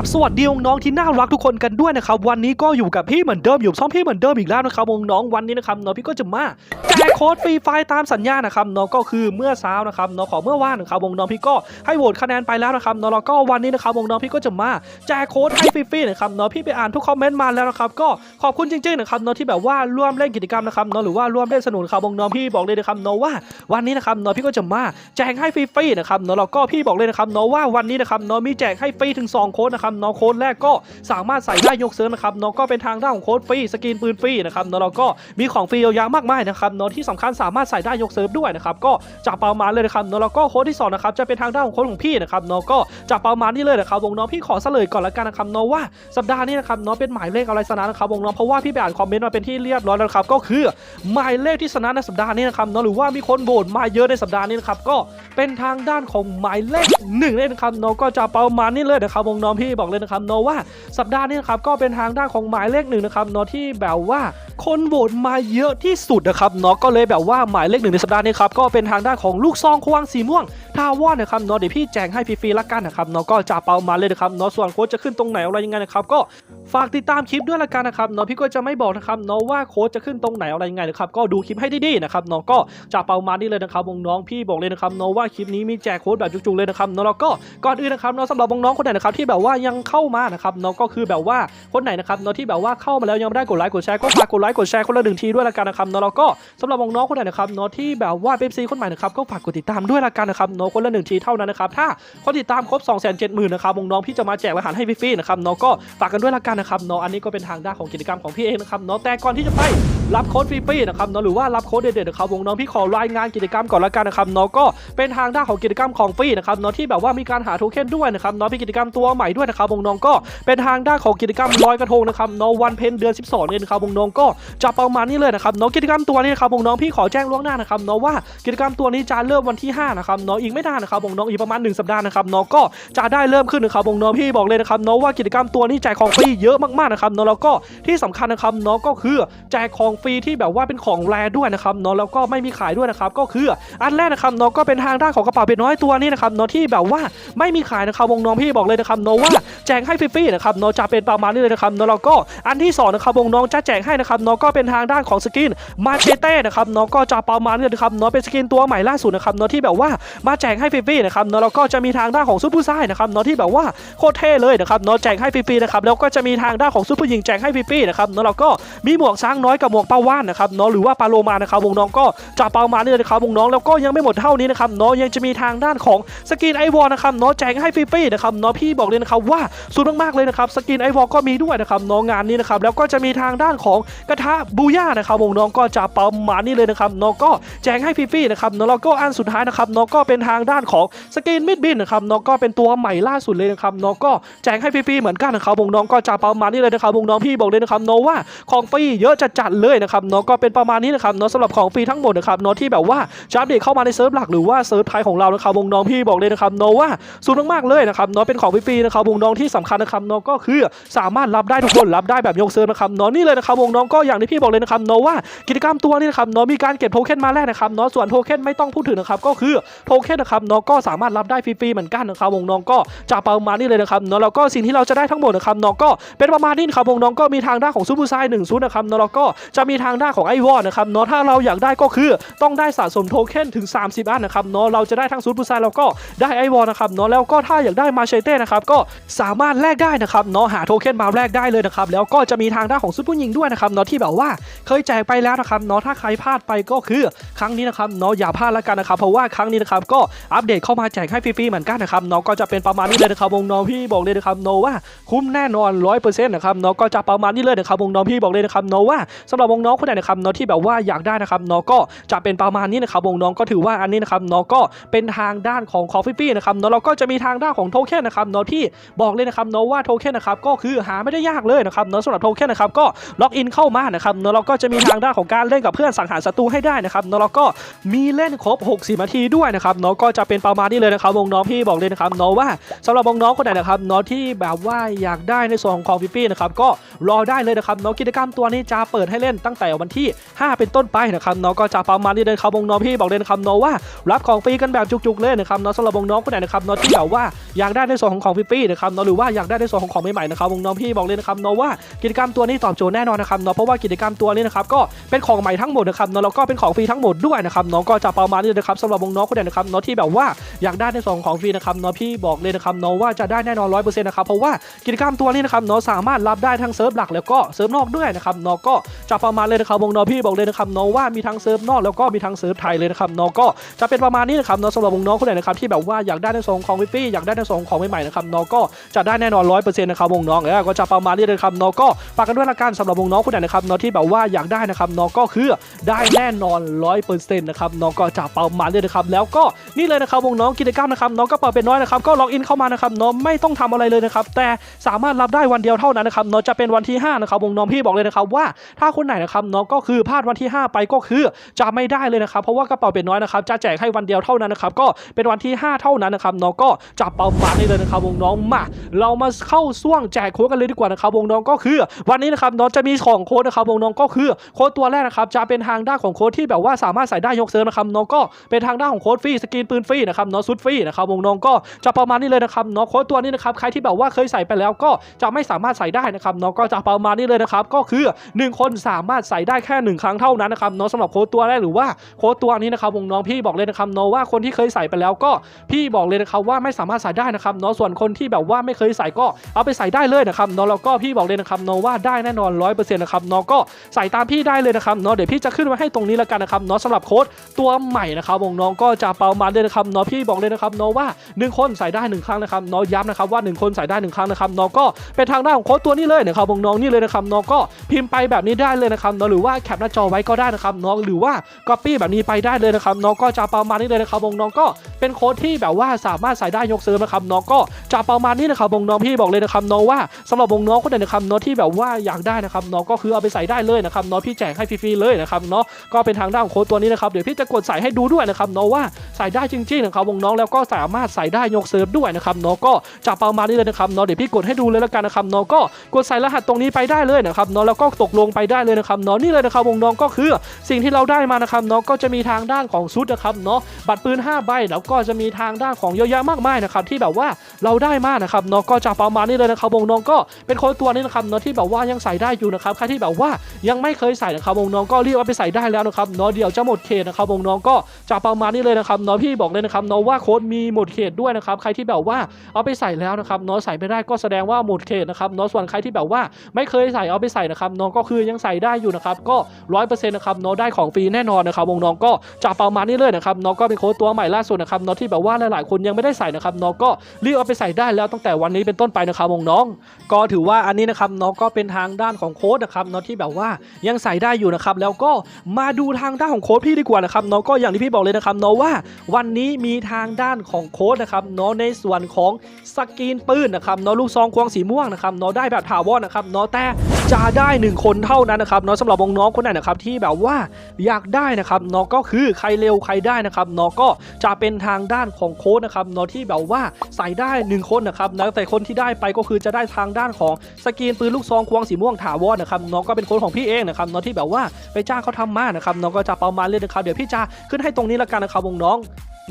กับสวัสดีน้องๆที่น่ารักทุกคนกันด้วยนะครับวันนี้ก็อยู่กับพี่เหมือนเดิมอยู่ช่องพี่เหมือนเดิมอีกแล้วนะครับน้องๆวันนี้นะครับน้องพี่ก็จะมาแจกโค้ดฟรีไฟล์ตามสัญญานะครับน้องก็คือเมื่อเช้านะครับน้องของเมื่อวานนะครับน้องพี่ก็ให้โหวตคะแนนไปแล้วนะครับน้องแล้วก็วันนี้นะครับน้องพี่ก็จะมาแจกโค้ดให้ฟรีๆนะครับน้องพี่ไปอ่านทุกคอมเมนต์มาแล้วนะครับก็ขอบคุณจริงๆนะครับน้องที่แบบว่าร่วมเล่นกิจกรรมนะครับน้องหรือว่าร่วมเล่นสนุนครับน้องพี่บอกเลยนะครับน้องว่าวันนี้นะครับน้องพี่ก็จะมาแจกให้ฟรีๆนะครับน้องแล้วก็พี่บอกเลยนะครับน้องว่าวันนี้นะครับน้องมีแจกให้ฟรีถึง2โค้ดนะครับน้องโค้ดแรกก็สามารถใส่ได้ยกเซิร์ฟนะครับน้องก็เป็นทางด้านของโค้ดฟรีสกินปืนฟรีนะครับน้องแล้วก็มีของฟรีเยอะแยะมากมายนะครับน้องที่สำคัญสามารถใส่ได้ยกเซิร์ฟด้วยนะครับก็จะประมาณเลยนะครับน้องแล้วก็โค้ดที่สองนะครับจะเป็นทางด้านของโค้ดของพี่นะครับน้องก็จะประมาณนี้เลยนะครับวงน้องพี่ขอเฉลยก่อนละกันนะครับน้องว่าสัปดาห์นี้นะครับน้องเป็นหมายเลขอะไรสนะนะครับวงน้องเพราะว่าพี่ไปอ่านคอมเมนต์มาเป็นที่เรียบร้อยแล้วครับก็คือหมายเลขที่ชนะในสัปดาห์นี้นะครับน้องหรือว่ามีคนโหวตมาเยอะในสัปดาห์นี้นะครับก็เป็นทางด้านของหมายเลขหนึ่งเลยนะครับน้องก็จะประมาณนี้เลยนะครับวงน้องพี่บอกเลยนะครับนว่าสัปดาห์นี้นะครับก็เป็นทางด้านของหมายเลขหนึ่งนะครับนที่แบบว่าคนโหวตมาเยอะที่สุดนะครับนก็เลยแบบว่าหมายเลขหนึ่งในสัปดาห์นี้ครับก็เป็นทางด้านของลูกซองควงสีม่วงทาวอนนะครับนเดี๋ยวพี่แจงให้ฟรีๆละกันนะครับนก็จะเประมาเลยนะครับนส่วนโค้ดจะขึ้นตรงไหนอะไรยังไงนะครับก็ฝากติดตามคลิปด้วยละกันนะครับนพี่ก็จะไม่บอกนะครับนว่าโค้ดจะขึ้นตรงไหนอะไรยังไงนะครับก็ดูคลิปให้ดีๆนะครับนก็จะเประมานี้เลยนะครับวงน้องพี่บอกเลยนะครับนว่าคลิปนี้มีแจกโค้ดแบบจุกๆเลยนะครับนแล้วก็ก่อนอื่นนะครับนสำหรับน้องคนไหนนะครับที่แบบว่ายังเข้ามานะครับเน้องก็คือแบบว่าคนไหนนะครับเน้องที่แบบว่าเข้ามาแล้วยังไม่ได้กดไลค์กดแชร์ก็ฝากกดไลค์กดแชร์คนละหนึ่งทีด้วยละกันนะครับเน้องแล้วก็สำหรับน้องๆคนไหนนะครับเน้องที่แบบว่าเป็นซีคนใหม่นะครับก็ฝากกดติดตามด้วยละกันนะครับเน้องคนละหนึ่งทีเท่านั้นนะครับถ้าคนติดตามครบ2 7 0 0 0 0นะครับน้องๆพี่จะมาแจกรหัสให้ฟรีๆนะครับเน้องก็ฝากกันด้วยละกันนะครับเน้องอันนี้ก็เป็นทางด้านของกิจกรรมของพี่เองนะครับเน้องแต่ก่อนที่จะไป รับโค้ดฟรีๆนะครับน้องหรือว่ารับโค้ดเด็ดๆนะครับวงน้องพี่ขอรายงานกิจกรรมก่อนละกันนะครับน้องก็เป็นทางด้านของกิจกรรมของฟรีนะครับน้องที่แบบว่ามีการหาโทเค็นด้วยนะครับน้องมีกิจกรรมตัวใหม่ด้วยนะครับวงน้องก็เป็นทางด้านของกิจกรรมลอยกระทงนะครับน้องวันเพ็ญเดือน 12เนี่ยนะครับวงน้องก็จะประมาณนี้เลยนะครับน้องกิจกรรมตัวนี้นะครับวงน้องพี่ขอแจ้งล่วงหน้านะครับน้องว่ากิจกรรมตัวนี้จะเริ่มวันที่5นะครับน้องอีกไม่นานนะครับวงน้องอีกประมาณ 1 สัปดาห์นะครับน้องก็จะได้เริ่มขึ้นนะครับวงน้องพี่บอกเลยนะครับน้องว่ากิจกรรมตัวนี้แจกของฟรีเยอะมากๆนะครับน้องแล้วก็ที่สำคัญนะครับน้องก็คือแจกของฟรีที่แบบว่าเป็นของแรด้วยนะครับเน้องแล้วก็ไม่มีขายด้วยนะครับก็คืออันแรกนะครับเน้องก็เป็นทางด้านของกระเป๋าเป็ดน้อยตัวนี้นะครับเน้องที่แบบว่าไม่มีขายนะครับวงน้องพี่บอกเลยนะครับเน้องว่าแจกให้ฟรีๆนะครับเน้องจะเป็นประมาณนี้เลยนะครับเน้องแล้วก็อันที่สองนะครับวงน้องจะแจกให้นะครับเน้องก็เป็นทางด้านของสกินมาเชเต้นะครับเน้องก็จะประมาณนี้เลยนะครับเน้องเป็นสกินตัวใหม่ล่าสุดนะครับเน้องที่แบบว่ามาแจกให้ฟรีๆนะครับเน้องแล้วก็จะมีทางด้านของซุปผู้ชายนะครับเน้องที่แบบว่าโคตรเท่เลยนะครับน้องแจกให้ฟรีๆนะครับแล้วก็จะมีทางด้านของซุปผู้หญิงแจกให้ฟรีๆนะครับน้องแล้วก็มีหมวกช้างน้อยกับหมวกปลาว่านนะครับน้องหรือว่าปลาโลมานะครับวงน้องก็จะประมาณนี้เลยนะครับวงน้องแล้วก็ยังไม่หมดเท่านี้นะครับน้องยังจะมีทางด้านของสกินไอวอลนะครับน้องแจกให้ฟรีๆนะครับน้องพี่บอกเลยนะครับว่าสุดมากๆเลยนะครับสกินไอวอลก็มีด้วยนะครับน้องงานนี้นะครับแล้วก็จะมีทางด้านของกระทะบูย่านะครับวงน้องก็จะประมานี้เลยนะครับน้องก็แจกให้ฟรีๆนะครับน้องแล้วก็อันสุดท้ายนะครับน้องก็เป็นทางด้านของสกินมิดบินนะครับน้องก็เป็นตัวใหม่ล่าสุดเลยนะครับน้องก็แจกให้ฟรีๆเหมือนกันนะครับวงน้องก็จะประมาณนี้เลยนะครับวงน้องพี่บอกเลยนะครับน้องว่าของฟรีเยอะจัดๆเลยนะครับน้องก็เป็นประมาณนี้นะครับน้องสำหรับของฟรีทั้งหมดนะครับน้องที่แบบว่าจะอัปเดตเข้ามาในเซิร์ฟหลักหรือว่าเซิร์ฟไทยของเรานะครับวงน้องพี่บอกเลยนะครับน้องว่าสูงมากๆเลยนะครับน้องเป็นของฟรีนะครับวงน้องที่สำคัญนะครับน้องก็คือสามารถรับได้ทุกคนรับได้แบบยกเซิร์ฟนะครับน้องนี่เลยนะครับวงน้องก็อย่างที่พี่บอกเลยนะครับน้องว่ากิจกรรมตัวนี้นะครับน้องมีการเก็บโทเค็นมาแรกนะครับน้องส่วนโทเค็นไม่ต้องพูดถึงนะครับก็คือโทเค็นนะครับน้องก็สามารถรับได้ฟรีๆเหมือนกันนะครับวงน้องก็จะประมาณนี้เลยนะครับน้องแล้วก็สิ่งที่เราจะได้ทั้งหมดนะครับน้องก็เป็นประมาณนี้ครับวงน้องก็มีทางด้านของซูเปอร์ไซด์หนึ่งซูนะครับน้องแล้วก็จะมีทางด้านของไอวอนนะครับเน้องถ้าเราอยากได้ก็คือต้องได้สะสมโทเค็นถึง 30 อันนะครับเนาะเราจะได้ทั้งซูดบูซายแล้วก็ได้ไอวอลนะครับเนาะแล้วก็ถ้าอยากได้มาเชเต้นะครับก็สามารถแลกได้นะครับเนาะหาโทเค็นมาแลกได้เลยนะครับแล้วก็จะมีทางด้านของซุปผู้หญิงด้วยนะครับเนาะที่แบบว่าเคยแจกไปแล้วนะครับเนาะถ้าใครพลาดไปก็คือครั้งนี้นะครับเนาะอย่าพลาดแล้วกันนะครับเพราะว่าครั้งนี้นะครับก็อัปเดตเข้ามาแจกให้ฟรีๆเหมือนกันนะครับเนาะก็จะเป็นประมาณนี้เลยนะครับวงน้องพี่บอกเลยนะครับเนาะว่าคุ้มแน่นอนร้อยเปอร์เซ็นต์นะครับเนาะก็จะประมาณนี้เลยนะครับวงน้องพี่บอกเลยนะครับเนาะว่าสำหรับวงน้องคนไหนนะครับเนาะที่แบบว่าอยากได้นะครับเนาะก็จะเป็นประมาณนี้นะครับวงน้องก็ถือว่าอันนี้นะครับเนาะก็เป็นทางด้านของคอฟฟี่นะครับเนาะเราก็จะมีทางด้านของโทเค็นนะครับเนาะที่บอกเลยนะครับเนาะว่าโทเค็นนะครับก็คือหาไม่ได้ยากเลยนะครับเนาะสำหรับโทเค็นนะครับก็ล็อกอินเข้ามานะครับเนาะเราก็จะมีทางด้านของการเล่นกับเพื่อนสังหารศัตรูให้ได้นะครับเนาะเราก็มีเล่นครบ 60นาทีด้วยนะครับเนาะก็จะเป็นประมาณนี้เลยนะครับวงน้องพี่บอกเลยนะครับเนาะว่าสำหรับวงน้องคนไหนนะครับเนาะที่แบบว่าอยากได้ในส่วนของคอฟฟี่นะครับก็รอได้เลยนะครับเนาะกิจกรรมตัวนี้จะเปิดให้เล่นตั้งแต่วันที่ 5 เป็นต้นไปนะครับเนาะก็จะประมาณนี้เลยครับวงน้องพี่บอกเลยนะครับเนาะว่ารับของฟรีกันแบบจุกๆเลยนะครับเนาะสำหรับวงน้องคนไหนนะครับเนาะที่แบบว่าอยากได้ในส่วนของของฟรีๆนะครับเนาะหรือว่าอยากได้ในส่วนของของใหม่ๆนะครับวงน้องพี่บอกเลยนะครับเนาะว่ากิจกรรมตัวนี้ตอบโจทย์แน่นอนนะครับเนาะเพราะว่ากิจกรรมตัวนี้นะครับก็เป็นของใหม่ทั้งหมดนะครับเนาะแล้วก็เป็นของฟรีทั้งหมดด้วยนะครับเนาะก็จะประมาณนี้เลยนะครับสำหรับวงน้องคนไหนนะครับเนาะที่แบบว่าอยากได้ในส่วนของของฟรีนะครับเนาะพี่บอกเลยนะครับเนาะว่าจะได้แน่นอนร้อยเปอร์เซ็นต์นะครับเพราะว่ากิจกรรมตัวนี้นะครับเนาะสามารถรับได้ทั้งเซิร์ฟหลักแล้วก็เซิร์ฟนอกด้วยนะครับเนาะก็จะประมาณเลยนะครับวงน้องพี่บอกเลยนะครับเนาะว่ามีทั้งเซิร์ฟนอกแล้วก็มีทั้งเซิร์ฟไทยเลยนะครับเนาะก็จะเป็นประมาณนี้นะครับเนาะสำหรับวงน้องคนไหนนะครับที่แบบว่าอยากได้ในส่วนของฟรีๆอยากได้ในส่วนของใหม่ๆนะครับเนาะก็จะได้แน่นอนร้อยเปอร์เซ็นต์นะครับวงน้องแล้วก็จะประมาณนี้เลยครับเนาะก็ฝากกันด้วยละกันสำหรับวงน้องคนไหนนะครับเนาะที่แบบว่าอยากได้นะครับเนาะก็คือได้แน่นอนร้อยเปอร์เซ็นต์นะครับเนาะก็จะประมาณนี้นะครับแล้วก็นี่เลยนะครับวงน้องกิจกรรมนะครับเนาะก็เปิดเป็นน้อยนะครับก็ล็อกอินเข้ามานะครับเนาะไม่ต้องทำอะไรเลยนะครับแต่สามารถรับได้วันเดียวเท่านั้นนะครับเนาะจะเป็นวันที่5นะครับวงน้องพี่บอกเลยนะครับว่าถ้าคนไหนนะครับเนาะก็คือพลาดวันที่ 5 ไปก็คือจะไม่ได้เลยนะครับ เพราะว่ากระเป๋าเป็นน้อยนะครับจะแจกให้วันเดียวเท่านั้นนะครับก็เป็นวันที่ 5 เท่านั้นนะครับเนาะก็จะประมาณนี้เลยนะครับวงน้องมา เรามาเข้าช่วงแจกโค้ดกันเลยดีกว่านะครับวงน้องก็คือ วันนี้นะครับเนาะจะมีของโค้ดนะครับวงน้องก็คือโค้ดตัวแรกนะครับจะเป็นทางด้านของโค้ดที่แบบว่าสามารถใส่ได้ยกเซิร์ฟนะครับเนาะก็เป็นทางด้านของโค้ดฟรีสกินปืนฟรีนะครับเนาะซุดฟรีนะครับวงน้องก็จะประมาณนี้เลยนะครับเนาะโค้ดตัวนี้นะครับใครที่แบบว่าเคยใส่ไปแล้วก็จะไม่สามารถใส่ได้นะครับเนาะก็จะประมาณนี้เลยนะครับก็คือ 1 คนสามารถใส่ได้แค่1ครั้งเท่านั้นนะครับเนาะสำหรับโค้ดตัวแรกหรือว่าโค้ดตัวนี้นะครับวงน้องพี่บอกเลยนะครับเนาะว่าคนที่เคยใส่ไปแล้วก็พี่บอกเลยนะครับว่าไม่สามารถใส่ได้นะครับเนาะส่วนคนที่แบบว่าไม่เคยใส่ก็เอาไปใส่ได้เลยนะครับเนาะแล้วก็พี่บอกเลยนะครับเนาะว่าได้แน่นอนร้อยเปอร์เซ็นต์นะครับเนาะก็ใส่ตามพี่ได้เลยนะครับเนาะเดี๋ยวพี่จะขึ้นไว้ให้ตรงนี้แล้วกันนะครับเนาะสำหรับโค้ดตัวใหม่นะครับวงน้องก็จะเประมาเลยนะครับเนาะพี่บอกเลยนะครับเนาะว่าหนึ่งคนใส่ได้หนึ่งครั้งนะครับเนาะย้ำนะครับว่าหนึ่งคนใส่ได้หนึ่งครั้งนะครับเนาะก็เป็นทางด้านของโค้ดตัวนี้เลยนะครับวงน้องนี่เลยนะครับเนาะก็พิมพ์ไปแบบนี้ได้เลยนะครับเนาะหรือว่าแคปหน้าจอไว้ก็ได้นะครับเนาะหรือว่าก๊อปปี้แบบนี้ไปได้เลยนะครับเนาะก็จะประมาณนี้เลยนะครับวงน้องก็เป็นโค้ดที่แบบว่าสามารถใส่ได้ยกเซิร์ฟนะครับเนาะก็จะประมาณนี้นะครับวงน้องพี่บอกเลยนะครับเนาะว่าสำหรับวงน้องคนไหนนะครับเนาะที่แบบว่าอยากได้นะครับเนาะก็คือเอาไปใส่ได้เลยนะครับเนาะพี่แจกให้ฟรีๆเลยนะครับเนาะก็เป็นทางด้านของโค้ดตัวนี้นะครับเดี๋ยวพี่จะกดใส่ให้ดูด้วยนะครับเนาะว่าใส่ได้จริงๆนะครับวงน้องแล้วก็สามารถใส่ได้ยกเซิร์ฟด้วยนะครับเนาะก็จะประมาณนี้เลยนะครับเนาะเดี๋ยวพี่กดให้ดูเลยแล้วกันนะครับเนาะก็กดใส่รหัสตรงนี้ไปได้เลยนะครับเนาะแล้วก็ตกลงไปได้เลยนะครับเนาะนี่เลยนะครับวงน้องก็คือสิ่งที่เราได้มานะครับเนาะก็จะมีทางด้านของชุดนะครับเนาะบัตรปืน 5 ใบแล้วก็จะมีทางด้านของเยอะแยะมากมายนะครับที่แบบว่าเราได้มานะครับเนาะก็จะประมาณนี้เลยนะครับวงน้องก็เป็นโค้ดตัวนี้นะครับเนาะที่แบบว่ายังใส่ได้อยู่นะครับใครที่แบบว่ายังไม่เคยใส่นะครับวงน้องก็รีบเอาไปใส่ได้แล้วนะครับเนาะเดี๋ยวจะหมดเขตนะครับวงน้องก็จะประมาณนี้เลยนะครับเนาะพี่บอกเลยนะครับเนาะว่าโค้ดมีหมดเขตด้วยนะครับใครที่แบบว่าเอาไปใส่แล้วนะครับเนาะใส่ไม่ได้ก็แสดงว่าหมดเขตนะครับเนาะส่วนใครที่แบบว่าไม่เคยใส่เอาไปใส่นะครับเนาะก็คือยังใส่ได้อยู่นะครับก็ร้อยเปอร์เซ็นต์นะครับเนาะได้ของฟรีแน่นอนนะครับวงน้องก็จะประมาณนี้เลยนะครับเนาะก็เป็นโค้ดตัวใหม่ล่าสุดนะครับเนาะที่แบบว่าหลายๆคนยังไม่ได้ใส่นะครับเนาะก็รีบเอาไปใส่ได้แล้วตั้งแต่วันนี้เป็นต้นไปนะครับวงน้อง ก็ถือว่าอันนี้นะครับเนาะก็เป็นทางด้านของโค้ดนะครับเนาะที่แบบว่ายังใส่ได้อยู่นะครับแล้วก็มาดูทางด้านของโค้ดพี่ดีกว่านะครับเนาะก็อย่างที่พี่บอกเลยนะครับเนาะว่าวันนี้มีทางด้านของโค้ดนะครับเนาะในส่วนของสกรีนปืนนะครับเนาะลูกซองควงสีม่วงนะครับเนาะได้แบบถาวรนะครับเนาะแต่ จะได้หนึ่งคนเท่านั้นนะครับเนาะสำหรับวงน้องคนไหนนะครับที่แบบว่าอยากได้นะครับเนาะก็คือใครเร็วใครได้นะครับเนาะก็จะเป็นทางด้านของโค้ดนะครับเนาะที่แบบว่าใส่ได้หนึ่งคนนะครับแล้วแต่คนที่ได้ไปก็คือจะได้ทางด้านของสกรีนปืนลูกซองควงสีม่วงถาวรนะครับน้องก็เป็นคนของพี่เองนะครับน้องที่แบบว่าไปจ้างเขาทำมานะครับน้องก็จะประมาณเลยนะครับเดี๋ยวพี่จะขึ้นให้ตรงนี้ละกันนะครับวงน้อง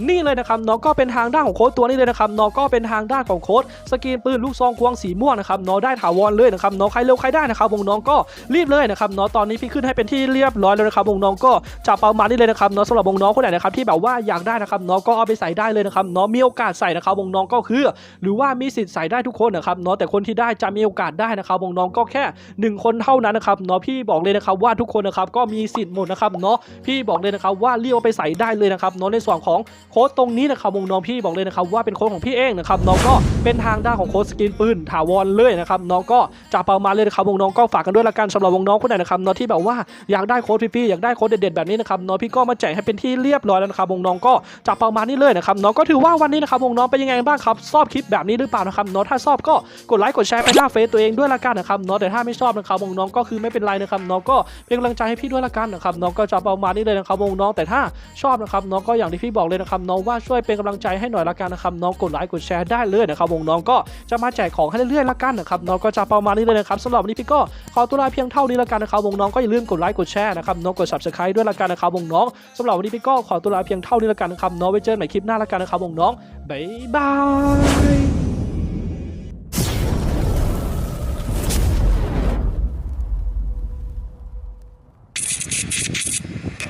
นี่เลยนะครับน้องก็เป็นทางด้านของโค้ดตัวนี้เลยนะครับน้องก็เป็นทางด้านของโค้ดสกรีนปืนลูกซองควงสีม่วงนะครับน้องได้ถาวรเลยนะครับน้องใครเร็วใครได้นะครับวงน้องก็รีบเลยนะครับน้องตอนนี้พี่ขึ้นให้เป็นที่เรียบร้อยแล้วนะครับวงน้องก็จะประมาณนี้เลยนะครับน้องสำหรับวงน้องคนไหนนะครับที่แบบว่าอยากได้นะครับน้องก็เอาไปใส่ได้เลยนะครับน้องมีโอกาสใส่นะครับวงน้องก็คือ หรือว่ามีสิทธิ์ใส่ได้ทุกคนนะครับเนาะแต่คนที่ได้จะมีโอกาสได้นะครับวงน้องก็แค่หนึ่งคนเท่านั้นนะครับเนาะพี่บอกเลยนะครับว่าทุกคนนะครับก็มีสิทธิ์หมดนะครับเนาะพี่บอกเลยนะครับว่าเรียกเอาไปใส่ได้เลยนะครับเนาะในส่วนของโค้ดตรงนี้นะครับวงน้องพี่บอกเลยนะครับว่าเป็นโค้ดของพี่เองนะครับน้องก็เป็นทางด้านของโค้ดสกินปืนถาวรเลยนะครับน้องก็จะประมาณเลยนะครับวงน้องก็ฝากกันด้วยละกันสำหรับวงน้องคนไหนนะครับเนาะที่แบบว่าอยากได้โค้ดพี่ๆอยากได้โค้ดเด็ดๆแบบนี้นะครับเนาะพี่ก็มาแจกให้เป็นที่เรียบร้อยแล้วนะครับวงน้องก็จะประมาณนี้เลยนะครับเนาะก็ถือว่าวันนี้นะครับวงน้องเป็นยังไงบ้างครับชอบคลิปแบบนี้หรือเปล่านะครับเนาะถ้าชอบก็กดไลค์กดแชร์ไปหน้าเฟซตัวเองด้วยละกันนะครับเนาะแต่ถ้าไม่ชอบนะครับวงน้องก็คือไม่เป็นไรนะครับน้องก็เป็นกำลังใจให้พี่ด้วยละกันนะครับน้องก็จะประมาณนี้เลยนะครับวงน้องแต่ถ้าชอบนะครับน้องก็อย่างที่พี่บอกเลยนะครับนะครับน้องว่าช่วยเป็นกำลังใจให้หน่อยละกันนะครับน้องกดไลค์กดแชร์ได้เลยนะครับวงน้องก็จะมาแจกของให้เรื่อยๆละกันนะครับน้องก็จะประมาณนี้เลยนะครับสำหรับวันนี้พี่ก็ขอตัวลาเพียงเท่านี้ละกันนะครับวงน้องก็อย่าลืมกดไลค์กดแชร์นะครับน้องกด subscribe ด้วยละกันนะครับวงน้องสำหรับวันนี้พี่ก็ขอตัวลาเพียงเท่านี้ละกันนะครับน้องไว้เจอกันใหม่คลิปหน้าละกันนะครับวงน้องบ๊ายบาย